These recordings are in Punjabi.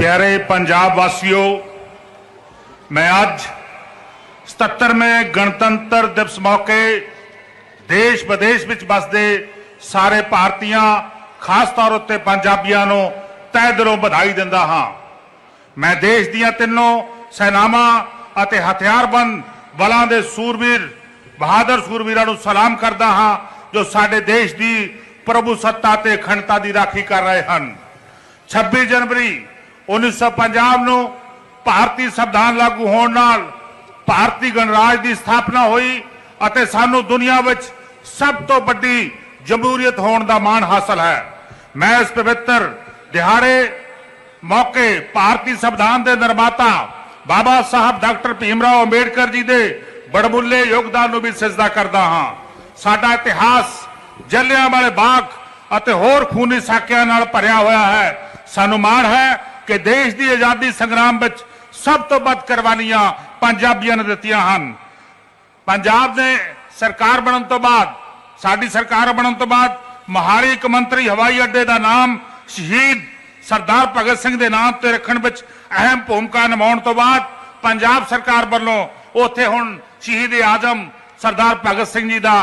ਪਿਆਰੇ ਪੰਜਾਬ ਵਾਸੀਓ, ਮੈਂ ਅੱਜ 77ਵੇਂ ਗਣਤੰਤਰ ਦਿਵਸ ਮੌਕੇ ਦੇਸ਼ ਵਿਦੇਸ਼ ਵਿੱਚ ਵਸਦੇ ਸਾਰੇ ਭਾਰਤੀਆਂ, ਖਾਸ ਤੌਰ ਉੱਤੇ ਪੰਜਾਬੀਆਂ ਨੂੰ ਤਹਿ ਦਿਲੋਂ ਵਧਾਈ ਦਿੰਦਾ ਹਾਂ। ਮੈਂ ਦੇਸ਼ ਦੀਆਂ ਤਿੰਨੋਂ ਸੈਨਾਵਾਂ ਅਤੇ ਹਥਿਆਰਬੰਦ ਬਲਾਂ ਦੇ ਸੂਰਬੀਰ, ਬਹਾਦਰ ਸੂਰਬੀਰਾਂ ਨੂੰ ਸਲਾਮ ਕਰਦਾ ਹਾਂ, ਜੋ ਸਾਡੇ ਦੇਸ਼ ਦੀ ਪ੍ਰਭੂ ਸੱਤਾ ਤੇ ਅਖੰਡਤਾ ਦੀ ਰਾਖੀ ਕਰ ਰਹੇ ਹਨ। 26 ਜਨਵਰੀ 1950 ਨੂੰ ਭਾਰਤੀ ਸੰਵਿਧਾਨ ਲਾਗੂ ਹੋਣ ਨਾਲ ਭਾਰਤੀ ਗਣਰਾਜ ਦੀ ਸਥਾਪਨਾ ਹੋਈ ਅਤੇ ਸਾਨੂੰ ਦੁਨੀਆ ਵਿੱਚ ਸਭ ਤੋਂ ਵੱਡੀ ਜਮਹੂਰੀਅਤ ਹੋਣ ਦਾ ਮਾਣ ਹਾਸਲ ਹੈ। ਮੈਂ ਇਸ ਪਵਿੱਤਰ ਦਿਹਾੜੇ ਮੌਕੇ ਭਾਰਤੀ ਸੰਵਿਧਾਨ ਦੇ ਨਿਰਮਾਤਾ ਬਾਬਾ ਸਾਹਿਬ ਡਾਕਟਰ ਭੀਮ ਰਾਓ ਅੰਬੇਡਕਰ ਜੀ ਦੇ ਬੜਮੁੱਲੇ ਯੋਗਦਾਨ ਨੂੰ ਵੀ ਸਜਦਾ ਕਰਦਾ ਹਾਂ। ਸਾਡਾ ਇਤਿਹਾਸ ਜਲਿਆਂ ਵਾਲੇ ਬਾਗ ਅਤੇ ਹੋਰ ਖੂਨੀ ਸਾਕਿਆਂ ਨਾਲ ਭਰਿਆ ਹੋਇਆ ਹੈ। ਸਾਨੂੰ ਮਾਣ ਹੈ ਕਿ ਦੇਸ਼ ਦੀ ਆਜ਼ਾਦੀ ਸੰਗਰਾਮ ਵਿੱਚ ਸਭ ਤੋਂ ਵੱਧ ਕੁਰਬਾਨੀਆਂ ਪੰਜਾਬੀਆਂ ਨੇ ਦਿੱਤੀਆਂ ਹਨ। ਪੰਜਾਬ ਨੇ ਸਰਕਾਰ ਬਣਨ ਤੋਂ ਬਾਅਦ, ਸਾਡੀ ਸਰਕਾਰ ਬਣਨ ਤੋਂ ਬਾਅਦ ਮਹਾਰੀ ਇੱਕ ਮੰਤਰੀ ਹਵਾਈ ਅੱਡੇ ਦਾ ਨਾਮ ਸ਼ਹੀਦ ਸਰਦਾਰ ਭਗਤ ਸਿੰਘ ਦੇ ਨਾਮ ਤੇ ਰੱਖਣ ਵਿੱਚ ਅਹਿਮ ਭੂਮਿਕਾ ਨਿਭਾਉਣ ਤੋਂ ਬਾਅਦ ਪੰਜਾਬ ਸਰਕਾਰ ਵੱਲੋਂ ਉੱਥੇ ਹੁਣ ਸ਼ਹੀਦ ਆਜ਼ਮ ਸਰਦਾਰ ਭਗਤ ਸਿੰਘ ਜੀ ਦਾ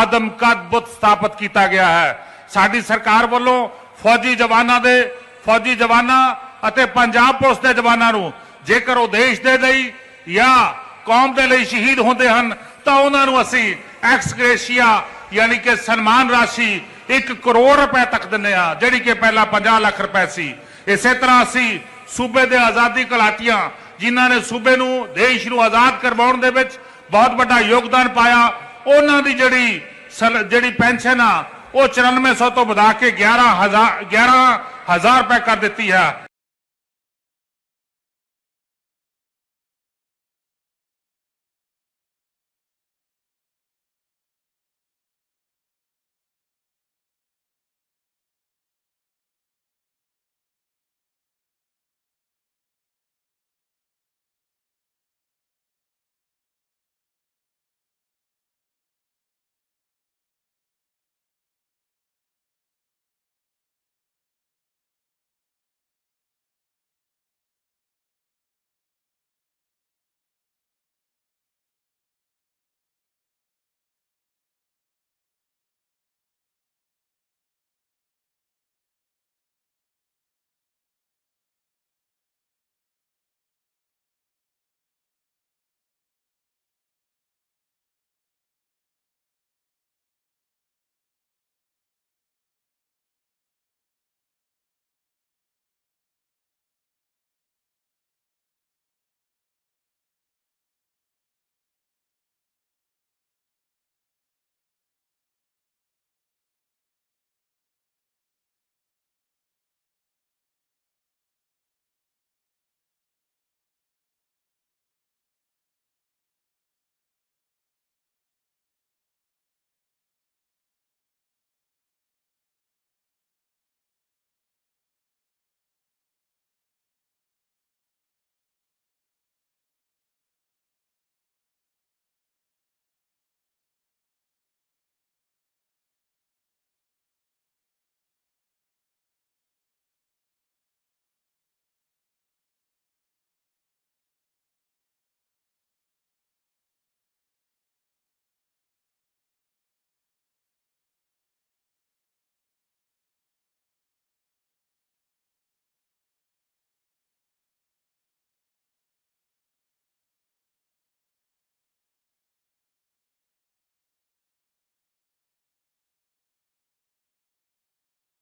ਆਦਮ ਕਦ ਬੁੱਤ ਸਥਾਪਿਤ ਕੀਤਾ ਗਿਆ ਹੈ। ਸਾਡੀ ਸਰਕਾਰ ਵੱਲੋਂ ਫੌਜੀ ਜਵਾਨਾਂ ਦੇ, ਫੌਜੀ ਜਵਾਨਾਂ ਅਤੇ ਪੰਜਾਬ ਪੁਲਿਸ ਦੇ ਜਵਾਨਾਂ ਨੂੰ, ਜੇਕਰ ਉਹ ਦੇਸ਼ ਦੇ ਲਈ ਜਾਂ ਕੌਮ ਦੇ ਲਈ ਸ਼ਹੀਦ ਹੁੰਦੇ ਹਨ, ਤਾਂ ਉਹਨਾਂ ਨੂੰ ਅਸੀਂ ਐਕਸ ਗ੍ਰੇਸ਼ੀਆ ਯਾਨੀ ਕਿ ਸਨਮਾਨ ਰਾਸ਼ੀ 1 ਕਰੋੜ ਰੁਪਏ ਤੱਕ ਦਿੰਦੇ ਆ ਜਿਹੜੀ ਕਿ ਪਹਿਲਾਂ 50 ਲੱਖ ਰੁਪਏ ਸੀ। ਇਸੇ ਤਰ੍ਹਾਂ ਅਸੀਂ ਸੂਬੇ ਦੇ ਆਜ਼ਾਦੀ ਘੁਲਾਟੀਆਂ, ਜਿਨ੍ਹਾਂ ਨੇ ਸੂਬੇ ਨੂੰ, ਦੇਸ਼ ਨੂੰ ਆਜ਼ਾਦ ਕਰਵਾਉਣ ਦੇ ਵਿੱਚ ਬਹੁਤ ਵੱਡਾ ਯੋਗਦਾਨ ਪਾਇਆ, ਉਹਨਾਂ ਦੀ ਜਿਹੜੀ ਜਿਹੜੀ ਪੈਨਸ਼ਨ ਆ, ਉਹ 9400 ਤੋਂ ਵਧਾ ਕੇ 11000 11000 ਰੁਪਏ ਕਰ ਦਿੱਤੀ ਹੈ।